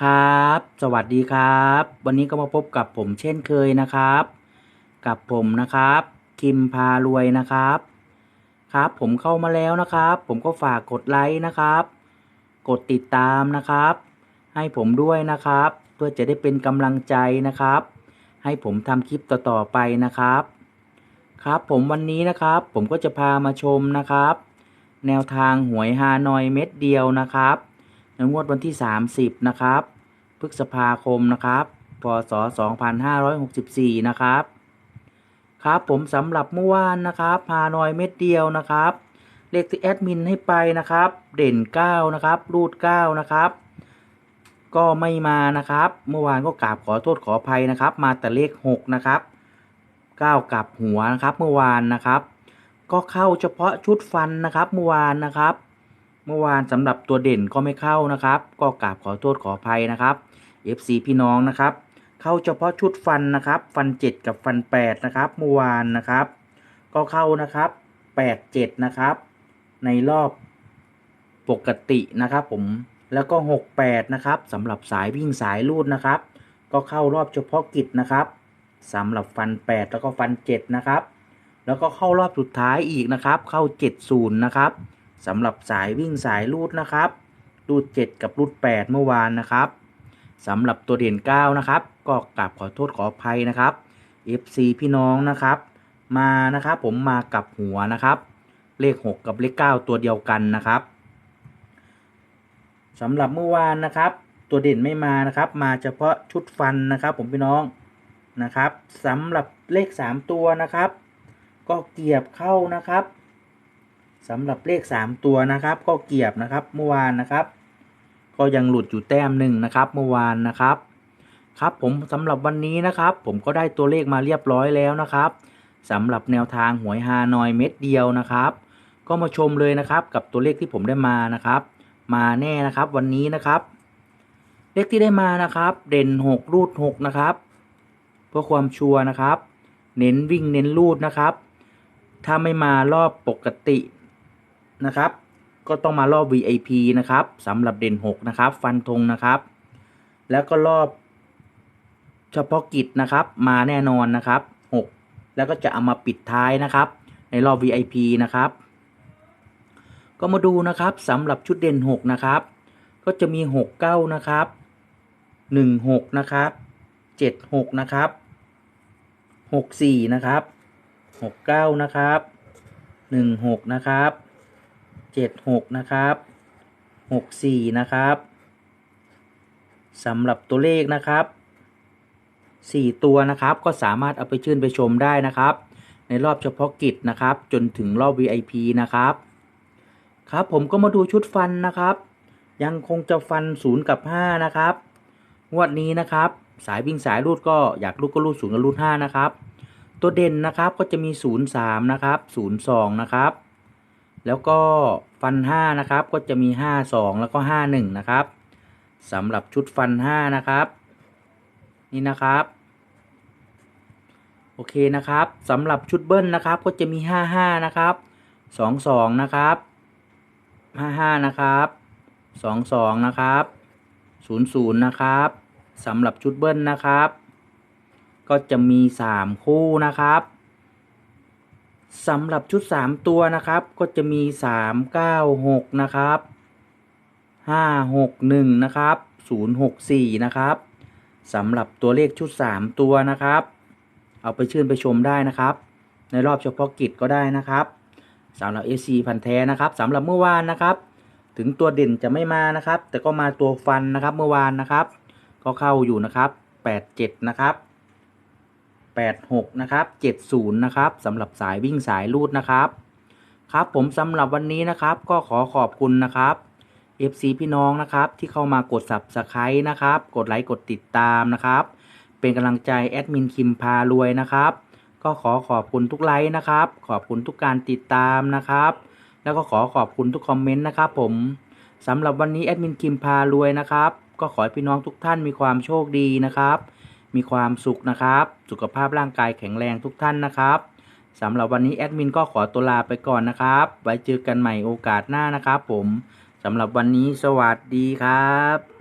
ครับ สวัสดีครับ วันนี้ก็มาพบกับผมเช่นเคยนะครับ กับผมนะครับ คิมพารวยนะครับ ครับผมเข้ามาแล้วนะครับ ผมก็ฝากกดไลค์นะครับ กดติดตามนะครับ ให้ผมด้วยนะครับ เพื่อจะได้เป็นกำลังใจนะครับ ให้ผมทำคลิปต่อๆไปนะครับ ครับผมวันนี้นะครับ ผมก็จะพามาชมนะครับ แนวทางหวยฮานอยเม็ดเดียวนะครับ ในงวดวันที่ 30 นะครับ พฤษภาคมนะครับ พศ 2564 นะครับ ครับผมสำหรับเมื่อวานนะครับพานอยเม็ดเดียวนะครับ เลขที่แอดมินให้ไปนะครับ เด่น 9 นะครับ รูด 9 นะครับ ก็ไม่มานะครับ เมื่อวานก็กราบขอโทษขออภัยนะครับ มาแต่เลข 6 นะครับ 9 กับหัวนะครับ เมื่อวานนะครับ ก็เข้าเฉพาะชุดฟันนะครับ เมื่อวานนะครับ เมื่อวานสำหรับตัวเด่นก็ไม่เข้านะครับ ก็กราบขอโทษขออภัยนะครับ FC พี่น้องนะครับ เข้าเฉพาะชุดฟันนะครับ ฟัน 7 กับฟัน 8 นะครับเมื่อวานนะครับ ก็เข้านะครับ 8 7 นะครับ ในรอบปกตินะครับ ผมแล้วก็ 6 8 นะครับสำหรับสายวิ่งสายลูดนะครับ ก็เข้ารอบเฉพาะกิจนะครับสำหรับฟัน 8 แล้วก็ฟัน 7 นะครับ แล้วก็เข้ารอบสุดท้ายอีกนะครับ เข้า 70 นะครับ สำหรับสายวิ่งสายลูดนะครับลูด 7 กับลูด 8 เมื่อวานนะครับสำหรับตัวเด่น9นะครับ ก็กราบขอโทษขออภัยนะครับ FC พี่น้องนะครับ มานะครับผมมากับหัวนะครับ เลข 6 กับเลข 9 ตัวเดียวกันนะครับสำหรับเมื่อวานนะครับ ตัวเด่นไม่มานะครับ มาเฉพาะชุดฟันนะครับ ผมพี่น้องนะครับสำหรับเลข 3 ตัวนะครับ ก็เกียบเข้านะครับ สำหรับเลข3ตัวนะครับ ก็เกียบนะครับเมื่อวานนะครับ ก็ยังหลุดอยู่แต้มหนึ่งนะครับเมื่อวานนะครับ ครับผมสำหรับวันนี้นะครับ ผมก็ได้ตัวเลขมาเรียบร้อยแล้วนะครับสำหรับแนวทางหวยฮานอยเม็ดเดียวนะครับ ก็มาชมเลยนะครับ กับตัวเลขที่ผมได้มานะครับ มาแน่นะครับวันนี้นะครับ เลขที่ได้มานะครับ เด่น6รูด6นะครับ เพื่อความชัวร์นะครับ เน้นวิ่งเน้นรูดนะครับ ถ้าไม่มารอบปกติ นะครับ ก็ต้องมารอบ VIP นะครับสำหรับเด่น 6 นะครับ ฟันธงนะครับ แล้วก็รอบเฉพาะกิจนะครับ มาแน่นอนนะครับ 6 แล้วก็จะเอามาปิดท้ายนะครับ ในรอบ VIP นะครับ ก็มาดูนะครับสำหรับชุดเด่น 6 นะครับ ก็จะมี 6 9 นะครับ 1 6 นะครับ 7 6 นะครับ6 4นะครับ6 9นะครับ1 6นะครับ 7 6นะครับ6 4นะครับสำหรับตัวเลขนะครับ4ตัวนะครับก็สามารถเอาไปชื่นไปชมได้นะครับ ในรอบเฉพาะกิจนะครับ จนถึงรอบ VIP นะครับ ครับผมก็มาดูชุดฟันนะครับ ยังคงจะฟัน0กับ5นะครับงวดนี้นะครับ สายวิ่งสายรูดก็อยากรูดก็รูด0กับรูด5นะครับ ตัวเด่นนะครับก็จะมี0 3นย์สามนะครับ0 2นะครับ แล้วก็ฟัน5นะครับก็จะมี 5 2 แล้วก็ 5 1 นะครับสำหรับชุดฟัน 5 นะครับ นี่นะครับ โอเคนะครับสำหรับชุดเบิ้ลนะครับก็จะมี 55 นะครับ 22 นะครับ 55 นะครับ 22 นะครับ 00 นะครับสำหรับชุดเบิ้ลนะครับ ก็จะมี 3 คู่นะครับ สำหรับชุด 3 ตัวนะครับ ก็จะมี 3 9 6 นะครับ 5 6 1 นะครับ 0 6 4 นะครับสำหรับตัวเลขชุด 3 ตัวนะครับ เอาไปชื่นไปชมได้นะครับ ในรอบเฉพาะกิจก็ได้นะครับสำหรับ AC พันแท้นะครับสำหรับเมื่อวานนะครับ ถึงตัวเด่นจะไม่มานะครับ แต่ก็มาตัวฟันนะครับเมื่อวานนะครับ ก็เข้าอยู่นะครับ 87 นะครับ 86 นะครับ 70 นะครับสำหรับสายวิ่งสายลูดนะครับ ครับผมสำหรับวันนี้นะครับก็ขอขอบคุณนะครับ FC พี่น้องนะครับที่เข้ามากด Subscribe นะครับ กดไลค์กดติดตามนะครับ เป็นกำลังใจแอดมินคิมพารวยนะครับ ก็ขอขอบคุณทุกไลค์นะครับ ขอบคุณทุกการติดตามนะครับ แล้วก็ขอขอบคุณทุกคอมเมนต์นะครับผมสำหรับวันนี้แอดมินคิมพารวยนะครับ ก็ขอให้พี่น้องทุกท่านมีความโชคดีนะครับ มีความสุขนะครับ สุขภาพร่างกายแข็งแรงทุกท่านนะครับสำหรับวันนี้แอดมินก็ขอตัวลาไปก่อนนะครับ ไว้เจอกันใหม่โอกาสหน้านะครับผมสำหรับวันนี้สวัสดีครับ